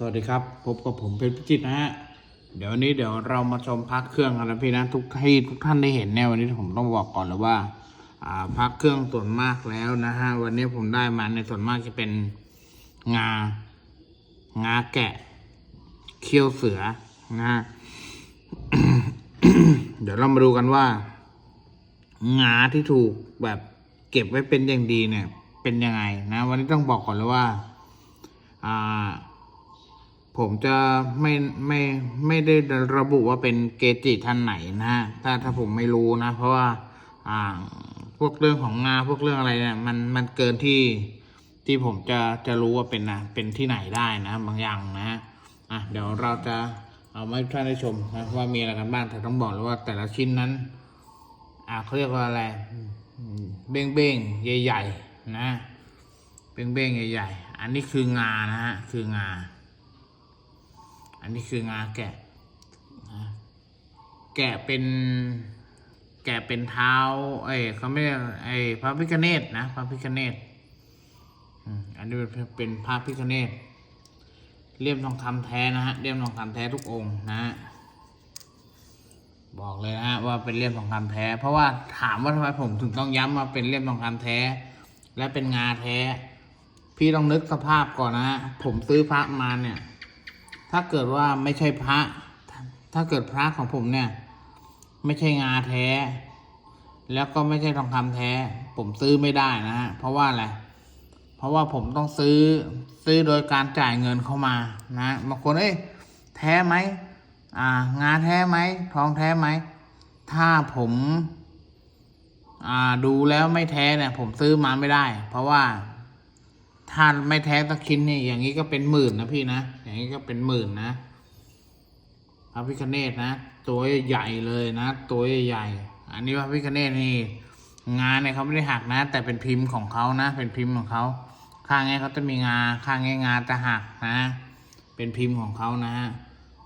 สวัสดีครับ พบกับผมเพชรพิจิตนะฮะ เดี๋ยววันนี้เดี๋ยวเรามาชมพักเครื่องกันนะพี่นะทุกที่ทุกท่านได้เห็นเนี่ยวันนี้ผมต้องบอกก่อนเลยว่าอ่าพักเครื่องส่วนมากแล้วนะฮะวันนี้ผมได้มาในส่วนมากจะเป็นงางาแกะ เขี้ยวเสือนะฮะเดี๋ยวเรามาดูกันว่า งาที่ถูกแบบเก็บไว้เป็นอย่างดีเนี่ย เป็นยังไงนะ วันนี้ต้องบอกก่อนเลยว่า อ่า ผมจะไม่ไม่ไม่ได้ระบุว่าเป็นเกจิท่านไหนนะฮะถ้าถ้าผมไม่รู้นะ เพราะว่าอ่าพวกเรื่องของงาพวกเรื่องอะไรเนี่ยมันมันเกินที่ที่ผมจะจะรู้ว่าเป็นนะเป็นที่ไหนได้นะ บางอย่างนะอะเดี๋ยวเราจะเอามาให้ท่านได้ชมนะว่ามีอะไรกันบ้างแต่ต้องบอกเลยว่าแต่ละชิ้นนั้น อ่าเขาเรียกว่าอะไรเบ้งเบ้งใหญ่ ๆ นะเบ้งเบ้งใหญ่ ๆ อันนี้คืองานะฮะคืองา นนี้คืองาแกะ แกะเป็น แกะเป็นเท้า เอ้ยเขาไม่ไอ้พระพิฆเนศนะพระพิฆเนศอืมอันนี้เป็นเป็นพระพิฆเนศเลี่ยมทองคำแท้นะฮะเลี่ยมทองคำแท้ทุกองค์นะบอกเลยนะฮะว่าเป็นเลี่ยมทองคำแท้ เพราะว่าถามว่าทำไมผมถึงต้องย้ำว่าเป็นเลี่ยมทองคำแท้ และเป็นงาแท้ พี่ต้องนึกสภาพก่อนนะฮะผมซื้อพระมาเนี่ย ถ้าเกิดว่าไม่ใช่พระ ถ้าเกิดพระของผมเนี่ย ไม่ใช่งาแท้ แล้วก็ไม่ใช่ทองคำแท้ ผมซื้อไม่ได้นะฮะเพราะว่าอะไรเพราะว่าผมต้องซื้อซื้อโดยการจ่ายเงินเข้ามานะบางคนเอ้ยแท้ไหมอ่างาแท้ไหมทองแท้ไหมถ้าผมอ่าดูแล้วไม่แท้เนี่ย ผมซื้อมาไม่ได้ เพราะว่า ถ้าไม่แท้สักชิ้นเนี่ยอย่างนี้ก็เป็นหมื่นนะพี่นะ อย่างนี้ก็เป็นหมื่นนะพระพิคเนตนะ ตัวใหญ่เลยนะ ตัวใหญ่ อันนี้พระพิคเนตนี่ งานเนี่ยเขาไม่ได้หักนะ แต่เป็นพิมพ์ของเขานะ เป็นพิมพ์ของเขา ข้างเนี้ยเขาจะมีงา ข้างเนี้ยงาจะหักนะ เป็นพิมพ์ของเขานะฮะ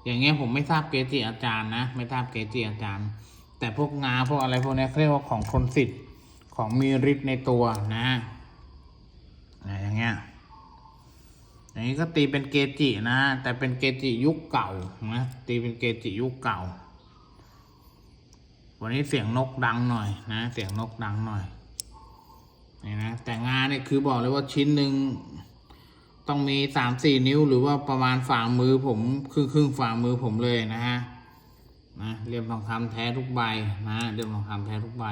อย่างเงี้ยผมไม่ทราบเกจิอาจารย์นะ ไม่ทราบเกจิอาจารย์ แต่พวกงาพวกอะไรพวกนี้เขาเรียกว่าของทนสิทธิ์ ของมีฤทธิ์ในตัวนะ นะอย่างเงี้ยอย่างนี้ก็ตีเป็นเกจินะฮะแต่เป็นเกจิยุคเก่านะตีเป็นเกจิยุคเก่า วันนี้เสียงนกดังหน่อยนะ เสียงนกดังหน่อยนี่นะแต่งานเนี่ยคือบอกเลยว่าชิ้นหนึ่งต้องมีสามสี่นิ้ว หรือว่าประมาณฝ่ามือผมครึ่งครึ่งฝ่ามือผมเลยนะฮะนะเรียมทองคำแท้ทุกใบนะเรียมทองคำแท้ทุกใบ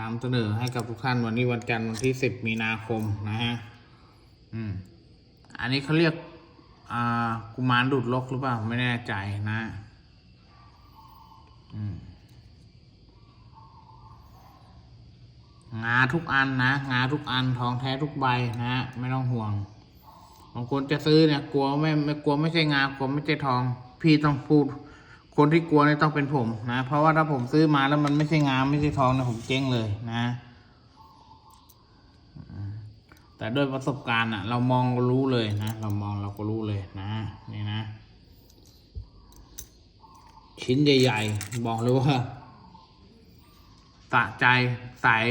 นำเสนอให้กับทุกท่านวันนี้วันจันทร์วันที่สิบมีนาคมนะฮะอืมอันนี้เขาเรียกอ่ากุมารดูดลกหรือเปล่าไม่แน่ใจนะอืมงาทุกอันนะงาทุกอันทองแท้ทุกใบนะฮะไม่ต้องห่วงบางคนจะซื้อเนี่ยกลัวไม่ไม่กลัวไม่ใช่งากลัวไม่ใช่ทอง พี่ต้องพูด คนที่กลัวเนี่ยต้องเป็นผมนะ เพราะว่าถ้าผมซื้อมาแล้วมันไม่ใช่งาไม่ใช่ทองนะผมเจ๊งเลยนะแต่ด้วยประสบการณ์อะเรามองก็รู้เลยนะ เรามองเราก็รู้เลยนะนี่นะ ชิ้นใหญ่ๆ บอกเลยว่าสะใจสาย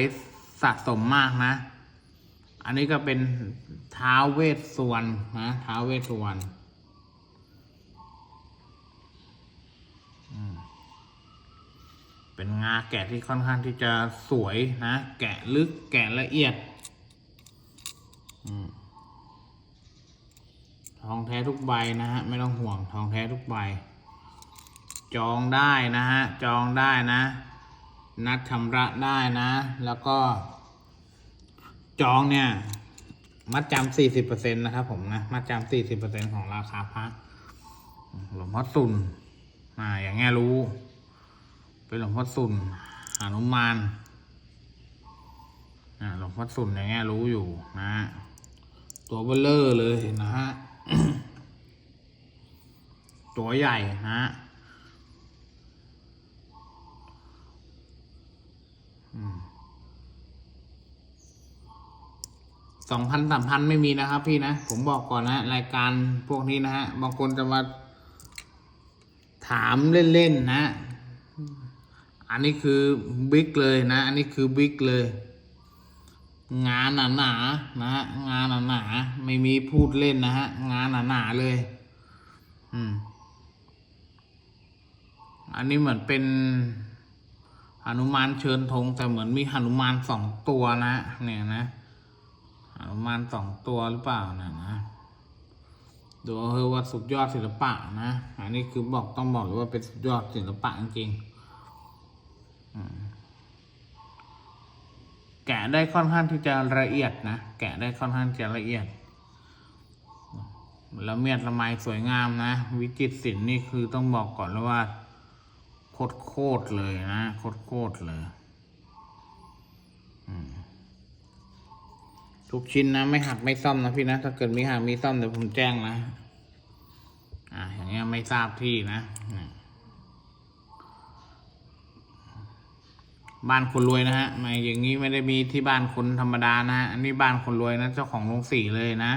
สะสมมากนะ อันนี้ก็เป็นเท้าวเวสสวรรณนะเท้าวเวสสวรรณอืม เป็นงาแกะที่ค่อนข้างที่จะสวยนะ แกะลึกแกะละเอียดทองแท้ทุกใบนะฮะ ไม่ต้องห่วงทองแท้ทุกใบ จองได้นะฮะ จองได้นะ นัดชำระได้นะ แล้วก็ จองเนี่ย มัดจำสี่สิบเปอร์เซ็นต์นะครับผมนะ มัดจำสี่สิบเปอร์เซ็นต์ของราคาพระหลวงพ่อสุนอ่าอย่างเงี้ยรู้ เป็นหลวงพ่อสุนหานุมานอ่าหลวงพ่อสุนอย่างเงี้ยรู้อยู่นะฮะตัวเบลเลอร์เลยนะฮะตัวใหญ่นะฮะสองพันสามพันไม่มีนะครับพี่นะ ผมบอกก่อนนะ รายการพวกนี้นะฮะ บางคนจะมาถามเล่น ๆ นะ อันนี้คือบิ๊กเลยนะ อันนี้คือบิ๊กเลย งานหนาหนาๆนะฮะงานหนาหนาๆไม่มีพูดเล่นนะฮะงานหนาหนาๆเลย อืม อันนี้เหมือนเป็นหนุมานเชิญธงแต่เหมือนมีหนุมานสองตัวนะเนี่ยนะหนุมานสองตัวหรือเปล่านะนะดูเอาเถอว่าสุดยอดศิลปะนะ อันนี้คือบอกต้องบอกเลยว่าเป็นสุดยอดศิลปะจริงๆ แกะได้ค่อนข้างที่จะละเอียดนะแกะได้ค่อนข้างจะละเอียดแล้วเมียดละไมสวยงามนะ วิจิตรศิลป์นี่คือต้องบอกก่อนเลยว่าโคตรโคตรเลยนะโคตรโคตรเลยทุกชิ้นนะไม่หักไม่ซ่อมนะพี่นะถ้าเกิดมีหักมีซ่อมเดี๋ยวผมแจ้งนะ อ่าอย่างเงี้ยไม่ทราบที่นะอืม บ้านคนรวยนะฮะไม่อย่างนี้ไม่ได้มีที่บ้านคนธรรมดานะฮะอันนี้บ้านคนรวยนะ เจ้าของโรงสีเลยนะ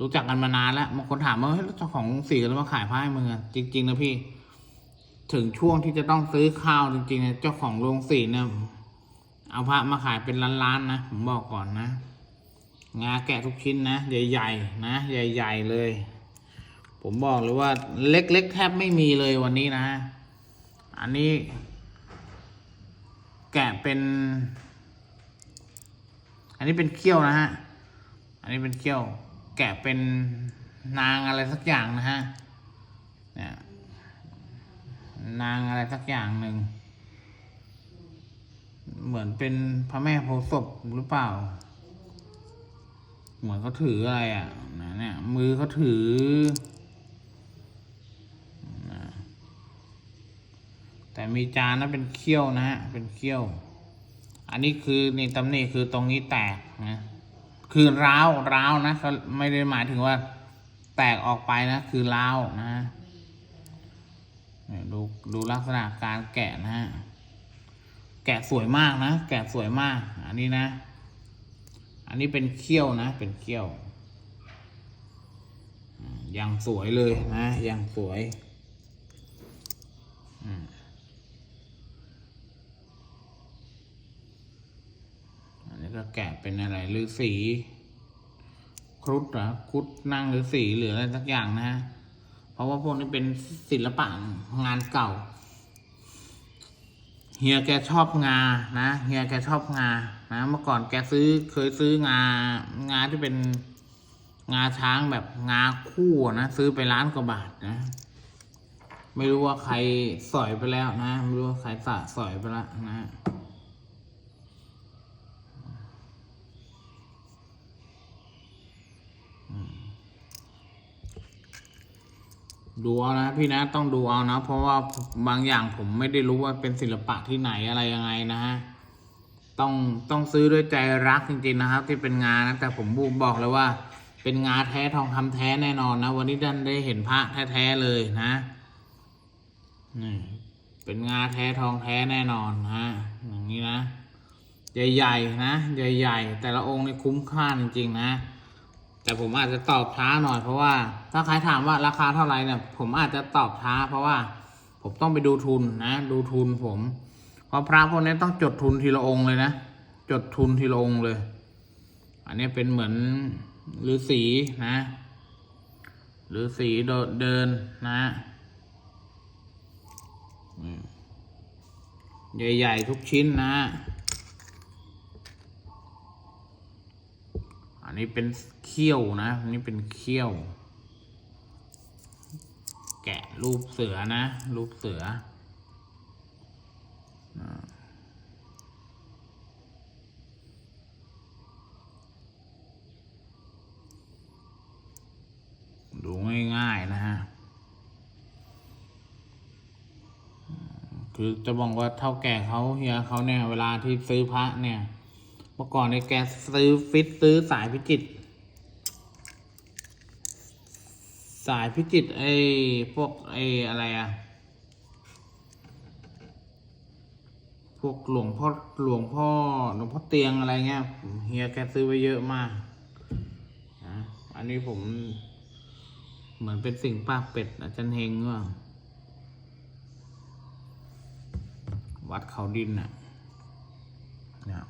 รู้จักกันมานานแล้วบางคนถามว่าเฮ้ยเจ้าของโรงสีแล้วมาขายผ้าให้มึงอะจริง ๆ นะพี่ ถึงช่วงที่จะต้องซื้อข้าวจริงๆเนี่ยเจ้าของโรงสีเนี่ยเอาพระมาขายเป็นล้านๆนะผมบอกก่อนนะงาแกะทุกชิ้นนะใหญ่ๆนะใหญ่ ๆเลย ผมบอกเลยว่าเล็กๆแทบไม่มีเลยวันนี้นะ อันนี้ แกะเป็น อันนี้เป็นเขี้ยวนะฮะ อันนี้เป็นเขี้ยว แกะเป็นนางอะไรสักอย่างนะฮะ เนี่ยนางอะไรสักอย่างหนึ่ง เหมือนเป็นพระแม่โพธิ์ศพหรือเปล่า เหมือนเขาถืออะไรอะนะเนี่ย มือเขาถือนะ แต่มีจานนะเป็นเขี้ยวนะฮะเป็นเขี้ยว อันนี้คือนี่ตำหนิคือตรงนี้แตกนะคือร้าวร้าวนะเขาไม่ได้หมายถึงว่า แตกออกไปนะ คือร้าวนะฮะดูดูลักษณะการแกะนะฮะแกะสวยมากนะ แกะสวยมาก อันนี้นะ อันนี้เป็นเขี้ยวนะ เป็นเขี้ยวอืมยังสวยเลยนะอยังสวยอืมอันนี้ก็ แกะเป็นอะไรหรือสีครุฑหรอครุฑนั่งหรือสีหรืออะไรสักอย่างนะ เพราะว่าพวกนี้เป็นศิลปะงานเก่า เฮียแกชอบงา นะ เฮียแกชอบงา นะ เมื่อก่อนแกซื้อเคยซื้องา งาที่เป็นงาช้างแบบงาคู่นะซื้อไปล้านกว่าบาทนะ ไม่รู้ว่าใครสอยไปแล้วนะ ไม่รู้ว่าใครสะสอยไปแล้วนะ ดูเอานะพี่นะต้องดูเอานะ เพราะว่าบางอย่างผมไม่ได้รู้ว่าเป็นศิลปะที่ไหนอะไรยังไงนะฮะต้องต้องซื้อด้วยใจรักจริงๆนะครับ ที่เป็นงานนะแต่ผมบอกเลยว่า เป็นงาแท้ทองคำแท้แน่นอนนะ วันนี้ท่านได้เห็นพระแท้ๆเลยนะนี่เป็นงาแท้ทองแท้แน่นอนฮะอย่างนี้นะใหญ่ๆนะใหญ่ๆแต่ละองค์นี่คุ้มค่าจริงๆนะ แต่ผมอาจจะตอบช้าหน่อยเพราะว่า ถ้าใครถามว่าราคาเท่าไหร่เนี่ยผมอาจจะตอบช้า เพราะว่าผมต้องไปดูทุนนะ ดูทุนผมเพราะพระพวกนี้ต้องจดทุนทีละองค์เลยนะ จดทุนทีละองค์เลย อันนี้เป็นเหมือนฤาษีนะฤาษีเดินนะใหญ่ ๆ ทุกชิ้นนะ อันนี้เป็นเขี้ยวนะ อันนี้เป็นเขี้ยว แกะรูปเสือนะ รูปเสือดูง่ายๆนะฮะ คือจะบอกว่าเท่าแก่เขาเฮียเขาเนี่ย เวลาที่ซื้อพระเนี่ย มื่อก่อนในยแกซื้อฟิตซื้อสายพิจิต สายพิจิตไอ้พวกไอ้อะไรอะพวกหลวงพ่อหลวงพ่อหลวงพ่อเตียงอะไรเงี้ยเฮียแกซื้อไว้เยอะมากนะอันนี้ผม เหมือนเป็นสิ่งปากเป็ดอาจารย์เฮงว่าวัดเขาดินน่ะเนี่ย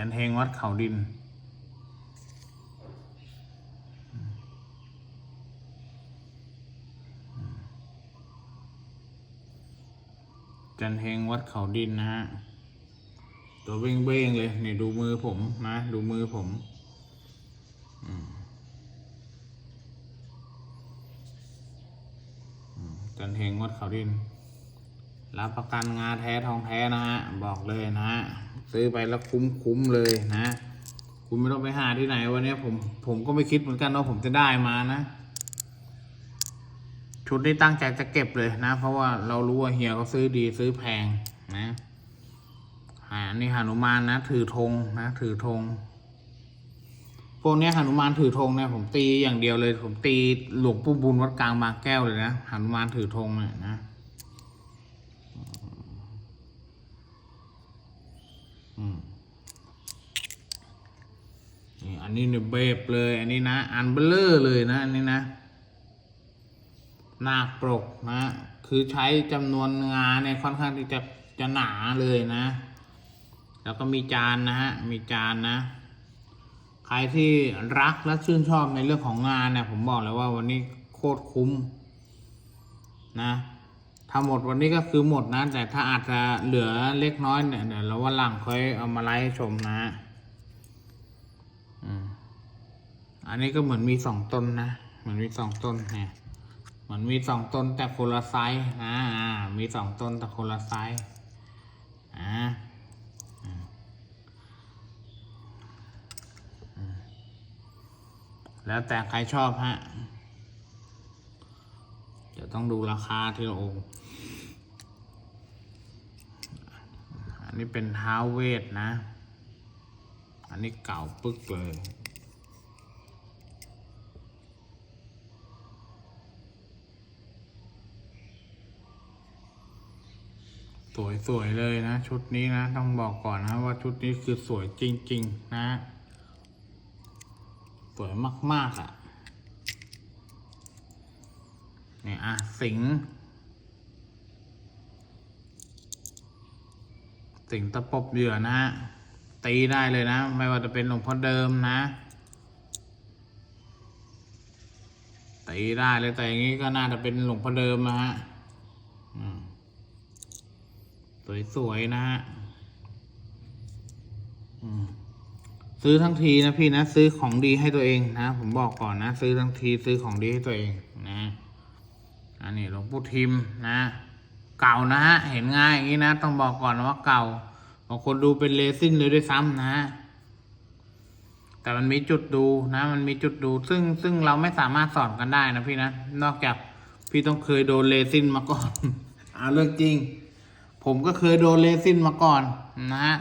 จันเฮงวัดเขาดิน จันเฮงวัดเขาดินนะฮะ ตัวเบ้งเบ้งๆเลย นี่ดูมือผมนะ ดูมือผมอืมอืมจันเฮงวัดเขาดิน รับประกันงาแท้ทองแท้นะฮะบอกเลยนะฮะซื้อไปแล้วคุ้มคุ้มๆเลยนะ คุณไม่ต้องไปหาที่ไหนวันนี้ผมผมก็ไม่คิดเหมือนกันว่าผมจะได้มานะชุดนี้ตั้งใจจะเก็บเลยนะ เพราะว่าเรารู้ว่าเฮียเขาซื้อดีซื้อแพงนะอ่านี่หนุมานนะ ถือธงนะ ถือธงพวกนี้หนุมานถือธงเนี่ยผมตีอย่างเดียวเลย ผมตีหลวงปู่บุญวัดกลางบางแก้วเลยนะหนุมานถือธงเนี่ยนะอืม นี่อันนี้เนี่ยเบบเลย อันนี้นะ อันเบลเลอร์เลยนะ อันนี้นะ หน้าปรกนะ คือใช้จำนวนงานเนี่ยค่อนข้างที่จะจะหนาเลยนะ แล้วก็มีจานนะฮะ มีจานนะ ใครที่รักและชื่นชอบในเรื่องของงานเนี่ยผมบอกเลยว่าวันนี้โคตรคุ้มนะ ถ้าหมดวันนี้ก็คือหมดนะ แต่ถ้าอาจจะเหลือเล็กน้อยเนี่ยเดี๋ยวเราวันหลังค่อยเอามาไลฟ์ให้ชมนะอันนี้ก็เหมือนมีสองต้นนะ เหมือนมีสองต้นเนี่ยเหมือนมีสองต้นแต่คนละไซส์อ่ามีสองต้นแต่คนละไซส์อ่าแล้วแต่ใครชอบฮะ ยวต้องดูราคาทีละองค์อันนี้เป็นท้าเวทนะ อันนี้เก่าปึ๊กเลยสวยๆเลยนะ ชุดนี้นะ ต้องบอกก่อนนะว่าชุดนี้คือสวยจริง ๆ นะ สวยมาก ๆอะ่ะ นี่อะสิง สิงตะปบเหยื่อนะฮะตีได้เลยนะ ไม่ว่าจะเป็นหลวงพ่อเดิมนะตีได้เลยแต่อย่างนี้ก็น่าจะเป็นหลวงพ่อเดิมนะฮะสวยๆนะฮะซื้อทั้งทีนะพี่นะ ซื้อของดีให้ตัวเองนะ ผมบอกก่อนนะ ซื้อทั้งทีซื้อของดีให้ตัวเองนะ อันนี้หลวงปู่ทิมนะ เก่านะฮะ เห็นง่ายอย่างนี้นะ ต้องบอกก่อนว่าเก่าบางคนดูเป็นเลซินเลยด้วยซ้ำนะฮะ แต่มันมีจุดดูนะ มันมีจุดดู ซึ่งซึ่งเราไม่สามารถสอนกันได้นะพี่นะ นอกจากพี่ต้องเคยโดนเลซินมาก่อนเอาเรื่องจริง ผมก็เคยโดนเลซินมาก่อนนะฮะ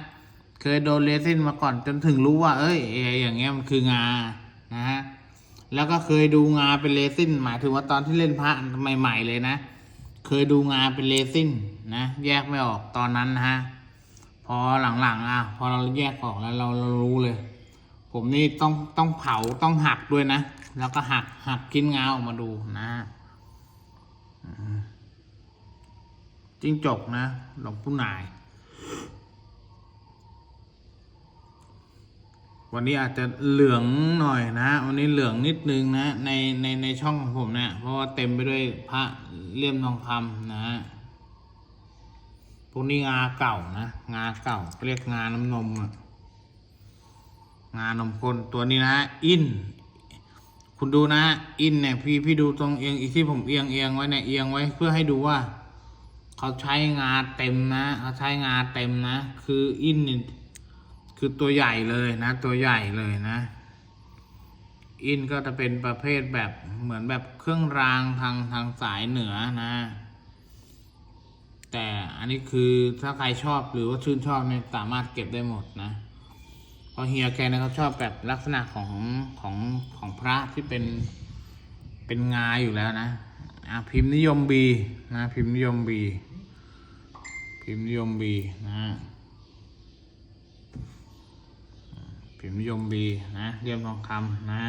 เคยโดนเลซินมาก่อนจนถึงรู้ว่า เอ้ยไอ้อย่างเงี้ยมันคืองา นะฮะ แล้วก็เคยดูงาเป็นเลซินหมายถึงว่าตอนที่เล่นพระใหม่ ๆ เลยนะ เคยดูงาเป็นเลซินนะ แยกไม่ออกตอนนั้นนะฮะพอหลังๆอะพอเราแยกออกแล้วเราเรารู้เลย ผมนี่ต้องต้องเผาต้องหักด้วยนะ แล้วก็หักหักกินงาออกมาดูนะจิ้งจกนะหลวงปู่นาย วันนี้อาจจะเหลืองหน่อยนะวันนี้เหลืองนิดนึงนะในในในช่องของผมเนะี่ยเพราะว่าเต็มไปด้วยพระเลี่ยมทองคำนะฮะพวกนี้งาเก่านะงาเก่าเรียกงาน้ำนมอะงานมข้นตัวนี้นะ อิน คุณดูนะ อินเนี่ยพี่พี่ดูตรงเอียงอีกที่ผมเอียงเอียงไว้เนี่ยเอียงไว้เพื่อให้ดูว่า เขาใช้งาเต็มนะเขาใช้งาเต็มนะ คืออินเนี่ย คือตัวใหญ่เลยนะ ตัวใหญ่เลยนะ อินก็จะเป็นประเภทแบบเหมือนแบบเครื่องรางทางทางสายเหนือนะ แต่อันนี้คือถ้าใครชอบหรือว่าชื่นชอบเนี่ยสามารถเก็บได้หมดนะเพราะเฮียแกเนี่ยเขาชอบแบบลักษณะของของของพระที่เป็นเป็นงาอยู่แล้วนะอะพิมพ์นิยมบีนะ พิมพ์นิยมบีพิมพ์นิยมบีนะ พิมพ์นิยมบีนะเลี่ยมทองคำนะ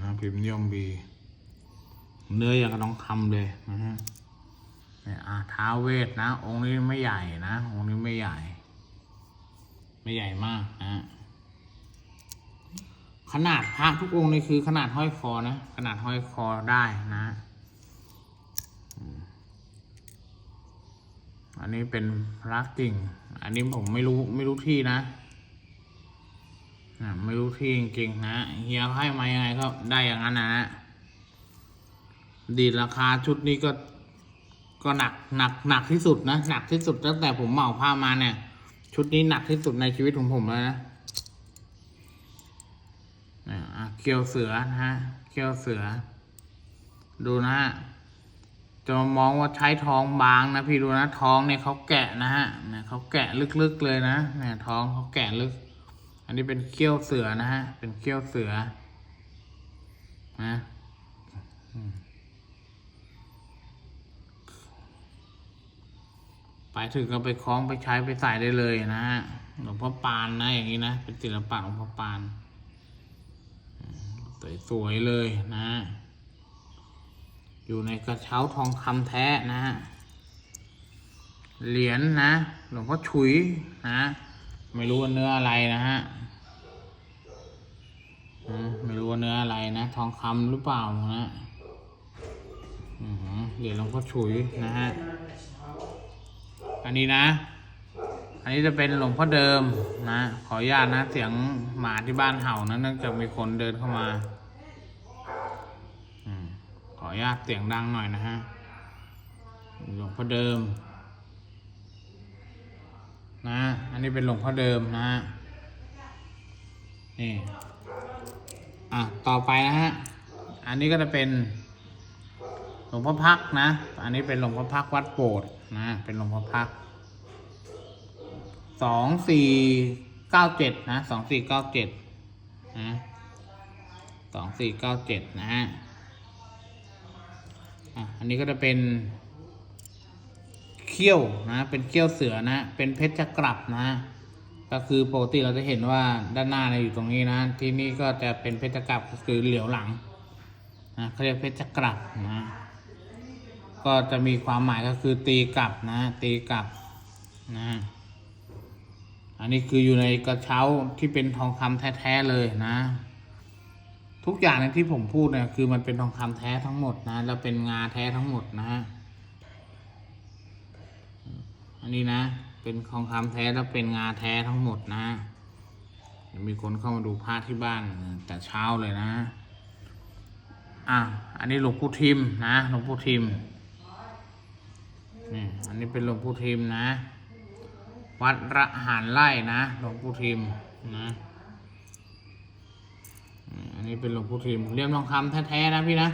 นะพิมพ์นิยมบีเนื้ออย่างกับทองคำเลยนะฮะ เนี่ยอะท้าเวทนะ องค์นี้ไม่ใหญ่นะ องค์นี้ไม่ใหญ่ ไม่ใหญ่มากนะขนาดพระทุกองค์นี่คือขนาดห้อยคอนะ ขนาดห้อยคอได้นะ อันนี้เป็นพระกิ่ง อันนี้ผมไม่รู้ไม่รู้ที่นะอะไม่รู้ที่จริงๆนะเฮียให้มายังไงก็ได้อย่างนั้นนะนะดีดราคาชุดนี้ก็ ก็หนักหนักหนักที่สุดนะหนักที่สุดตั้งแต่ผมเหมาผ้ามาเนี่ย ชุดนี้หนักที่สุดในชีวิตของผมแล้วนะเนี่ยอะเคียวเสือนะฮะเคียวเสือ ดูนะฮะจะมมองว่าใช้ท้องบางนะพี่ดูนะท้องเนี่ยเขาแกะนะฮะเนี่ยเขาแกะลึกๆเลยนะเนี่ยท้องเขาแกะลึก อันนี้เป็นเขี้ยวเสือนะฮะเป็นเขี้ยวเสือนะอืม ไปถึงก็ไปคล้องไปใช้ไปใส่ได้เลยนะฮะหลวงพ่อปานนะอย่างนี้นะ เป็นศิลปะหลวงพ่อปานสวยๆเลยนะ อยู่ในกระเช้าทองคำแท้นะฮะเหรียญนะหลวงพ่อฉุยนะไม่รู้ว่าเนื้ออะไรนะฮะไม่รู้ว่าเนื้ออะไรนะ ทองคำหรือเปล่านะเหรียญหลวงพ่อฉุยนะฮะ อันนี้นะ อันนี้จะเป็นหลวงพ่อเดิมนะ ขออนุญาตนะ เสียงหมาที่บ้านเห่านะเนื่องจากมีคนเดินเข้ามาอขออนุญาตเสียงดังหน่อยนะฮะ หลวงพ่อเดิม นะ อันนี้เป็นหลวงพ่อเดิมนะฮะ นี่ อะ ต่อไปนะฮะ อันนี้ก็จะเป็นหลวงพ่อพักนะ อันนี้เป็นหลวงพ่อพักวัดโบสถ์ นะเป็นลวงพ่อพักสองสี่เก้าเจ็ดนะสองสี่เก้าเจ็ดนะสองสี่เก้าเจ็ดนะฮะอะอันนี้ก็จะเป็นเขี้ยวนะเป็นเขี้ยวเสือนะ เป็นเพชรกลับนะ ก็คือปกติเราจะเห็นว่าด้านหน้าเนี่ยอยู่ตรงนี้นะ ที่นี่ก็จะเป็นเพชรกลับก็คือเหลียวหลังนะเขาเรียกเพชรกลับนะ ก็จะมีความหมายก็คือตีกลับนะ ตีกลับนะอันนี้คืออยู่ในกระเช้าที่เป็นทองคำแท้ๆเลยนะ ทุกอย่างในที่ผมพูดเนี่ยคือมันเป็นทองคำแท้ทั้งหมดนะแล้วเป็นงาแท้ทั้งหมดนะอันนี้นะเป็นทองคำแท้แล้วเป็นงาแท้ทั้งหมดนะมีคนเข้ามาดูพระที่บ้านแต่เช้าเลยนะ อะ อันนี้หลวงปู่ทิมนะ หลวงปู่ทิม นี่อันนี้เป็นหลวงปู่ทิมนะ วัดระหารไร่นะหลวงปู่ทิมนะอันนี้เป็นหลวงปู่ทิมเรียมทองคำแท้ๆนะพี่นะ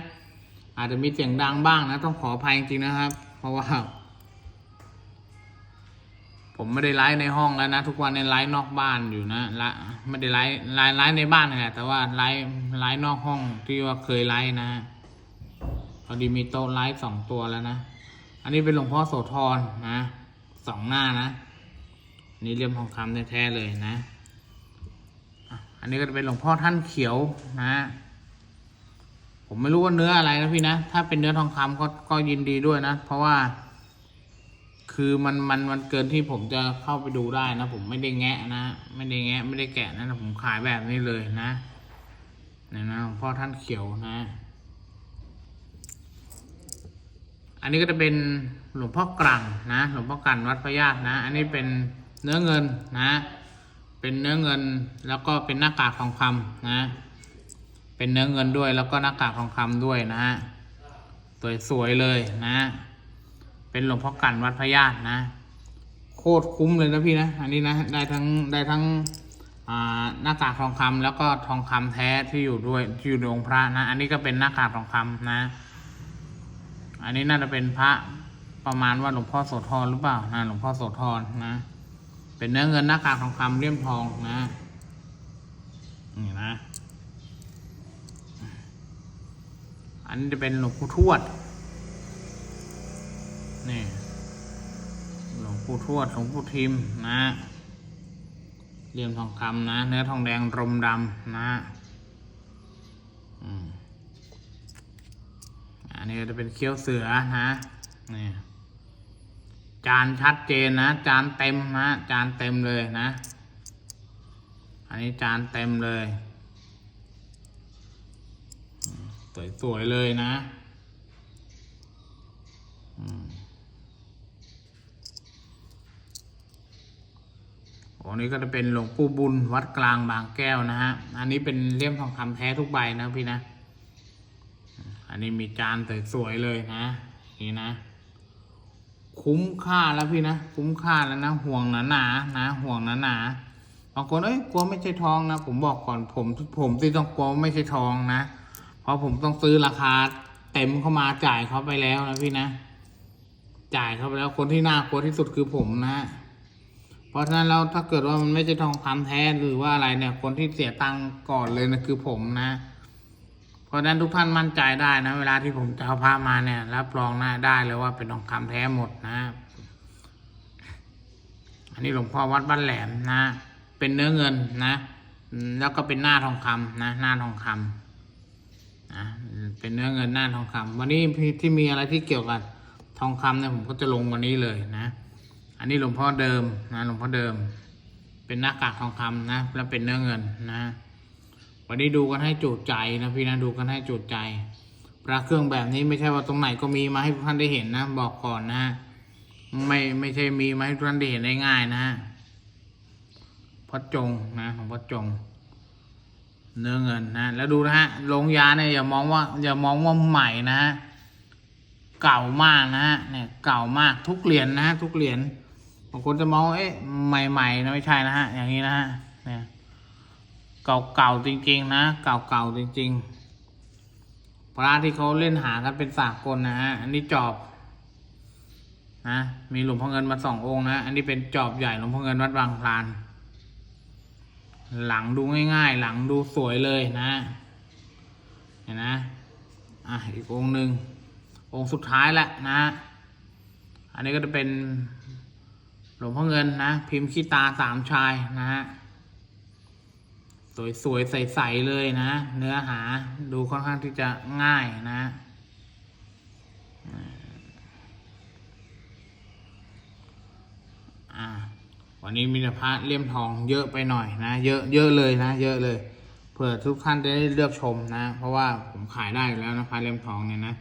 อาจจะมีเสียงดังบ้างนะ ต้องขออภัยจริงๆนะครับ เพราะว่า ผมไม่ได้ไลฟ์ในห้องแล้วนะ ทุกวันในไลฟ์นอกบ้านอยู่นะละไม่ได้ไลฟ์ไลฟ์ไลฟ์ในบ้านนะแต่ว่าไลฟ์ไลฟ์นอกห้องที่ว่าเคยไลฟ์นะพอดีมีโต๊ะไลฟ์สองตัวแล้วนะ อันนี้เป็นหลวงพ่อโสธรนะสองหน้านะนี่เลี่ยมทองคำแท้ๆเลยนะ อันนี้ก็จะเป็นหลวงพ่อท่านเขียวนะ ผมไม่รู้ว่าเนื้ออะไรนะพี่นะ ถ้าเป็นเนื้อทองคำก็ก็ยินดีด้วยนะ เพราะว่า คือมันมันมันเกินที่ผมจะเข้าไปดูได้นะ ผมไม่ได้แงะนะ ไม่ได้แงะ ไม่ได้แกะนะแต่ผมขายแบบนี้เลยนะเนี่ยนะหลวงพ่อท่านเขียวนะ อันนี้ก็จะเป็นหลวงพ่อกลังนะ หลวงพ่อกลันวัดพระญาตินะ อันนี้เป็นเนื้อเงินนะ เป็นเนื้อเงินแล้วก็เป็นหน้ากากทองคำนะ เป็นเนื้อเงินด้วยแล้วก็หน้ากากทองคำด้วยนะฮะสวยๆเลยนะ เป็นหลวงพ่อกันวัดพระญาตินะ โคตรคุ้มเลยนะพี่นะ อันนี้นะได้ทั้งได้ทั้งอ่าหน้ากากทองคำแล้วก็ทองคำแท้ที่อยู่ด้วยที่อยู่ในองค์พระนะ อันนี้ก็เป็นหน้ากากทองคำนะ อันนี้น่าจะเป็นพระประมาณว่าหลวงพ่อโสธรหรือเปล่านะหลวงพ่อโสธรนะ เป็นเนื้อเงินหน้ากากทองคำเลี่ยมทองนะนี่นะ อันนี้จะเป็นหลวงปู่ทวดนี่หลวงปู่ทวดหลวงปู่ทิมนะเลี่ยมทองคำนะ เนื้อทองแดงรมดำนะอืม อันนี้จะเป็นเคี้ยวเสือนะนี่จานชัดเจนนะ จานเต็มนะจานเต็มเลยนะ อันนี้จานเต็มเลย สวยๆเลยนะอืมโอ้นี่ก็จะเป็นหลวงปู่บุญวัดกลางบางแก้วนะฮะ อันนี้เป็นเลี่ยมทองคำแท้ทุกใบนะพี่นะ อันนี้มีจานสวยๆเลยนะ นี่นะ คุ้มค่าแล้วพี่นะ คุ้มค่าแล้วนะ ห่วงหนาๆนะห่วงหนาๆบางคนเอ้ยกลัวไม่ใช่ทองนะ ผมบอกก่อนผมผมที่ต้องกลัวไม่ใช่ทองนะ เพราะผมต้องซื้อราคาเต็มเข้ามาจ่ายเขาไปแล้วนะพี่นะ จ่ายเขาไปแล้วคนที่น่ากลัวที่สุดคือผมนะเพราะฉะนั้นแล้วถ้าเกิดว่ามันไม่ใช่ทองคำแท้หรือว่าอะไรเนี่ย คนที่เสียตังค์ก่อนเลยนะคือผมนะ เพราะนั้นทุกท่านมั่นใจได้นะ เวลาที่ผมจะเอาพระมาเนี่ยรับรองหน้าได้เลยว่าเป็นทองคำแท้หมดนะอันนี้หลวงพ่อวัดบ้านแหลมนะ เป็นเนื้อเงินนะ แล้วก็เป็นหน้าทองคำนะ หน้าทองคำนะเป็นเนื้อเงินหน้าทองคำวันนี้ที่มีอะไรที่เกี่ยวกับทองคำเนี่ยผมก็จะลงวันนี้เลยนะ อันนี้หลวงพ่อเดิมนะหลวงพ่อเดิม เป็นหน้ากากทองคำนะ แล้วเป็นเนื้อเงินนะ วันนี้ดูกันให้จุใจนะพี่นะดูกันให้จุใจพระเครื่องแบบนี้ไม่ใช่ว่าตรงไหนก็มีมาให้ทุกท่านได้เห็นนะ บอกก่อนนะ ไม่ไม่ใช่มีมาให้ทุกท่านได้เห็นได้ง่ายนะพ่อจงนะของพ่อจง เนื้อเงินนะแล้วดูนะฮะลงยาเนี่ยอย่ามองว่าอย่ามองว่าใหม่นะฮะเก่ามากนะฮะเนี่ยเก่ามากทุกเหรียญนะฮะทุกเหรียญบางคนจะมองเอ๊ะใหม่ๆนะไม่ใช่นะฮะอย่างนี้นะฮะเนี่ย เก่าๆจริงๆ นะ เก่าๆจริงๆ พระที่เขาเล่นหากันเป็นสากลนะฮะ อันนี้จอบนะ มีหลวงพ่อเงินมาสององค์นะ อันนี้เป็นจอบใหญ่หลวงพ่อเงินวัดบางพลาน หลังดูง่ายๆ หลังดูสวยเลยนะ เห็นนะ อะอีกองค์หนึ่ง องค์สุดท้ายละนะ อันนี้ก็จะเป็นหลวงพ่อเงินนะ พิมพ์ขี้ตาสามชายนะฮะ สวยๆใสๆเลยนะ เนื้อหาดูค่อนข้างที่จะง่ายนะวันนี้มีแต่พระเลี่ยมทองเยอะไปหน่อยนะ เยอะเยอะเลยนะ เยอะเลยเผื่อทุกท่านจะได้เลือกชมนะ เพราะว่าผมขายได้แล้วนะพระเลี่ยมทองเนี่ยนะ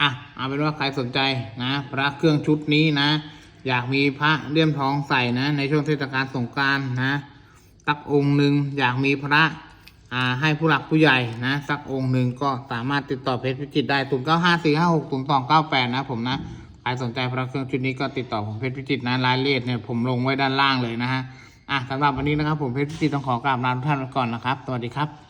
อะเอาเป็นว่าใครสนใจนะ พระเครื่องชุดนี้นะ อยากมีพระเลี่ยมทองใส่นะ ในช่วงเทศกาลสงกรานต์นะ สักองค์หนึ่งอยากมีพระอ่าให้ผู้หลักผู้ใหญ่นะ สักองค์หนึ่งก็สามารถติดต่อเพจพิจิตรได้ศูนย์เก้าห้าสี่ห้าหกศูนย์สองเก้าแปดนะผมนะใครสนใจพระเครื่องชุดนี้ก็ติดต่อผมเพจพิจิตรนะรายละเอียดเนี่ยผมลงไว้ด้านล่างเลยนะฮะอะสำหรับวันนี้นะครับผมเพจพิจิตรต้องขอกราบลาทุกท่านไปก่อนนะครับ สวัสดีครับ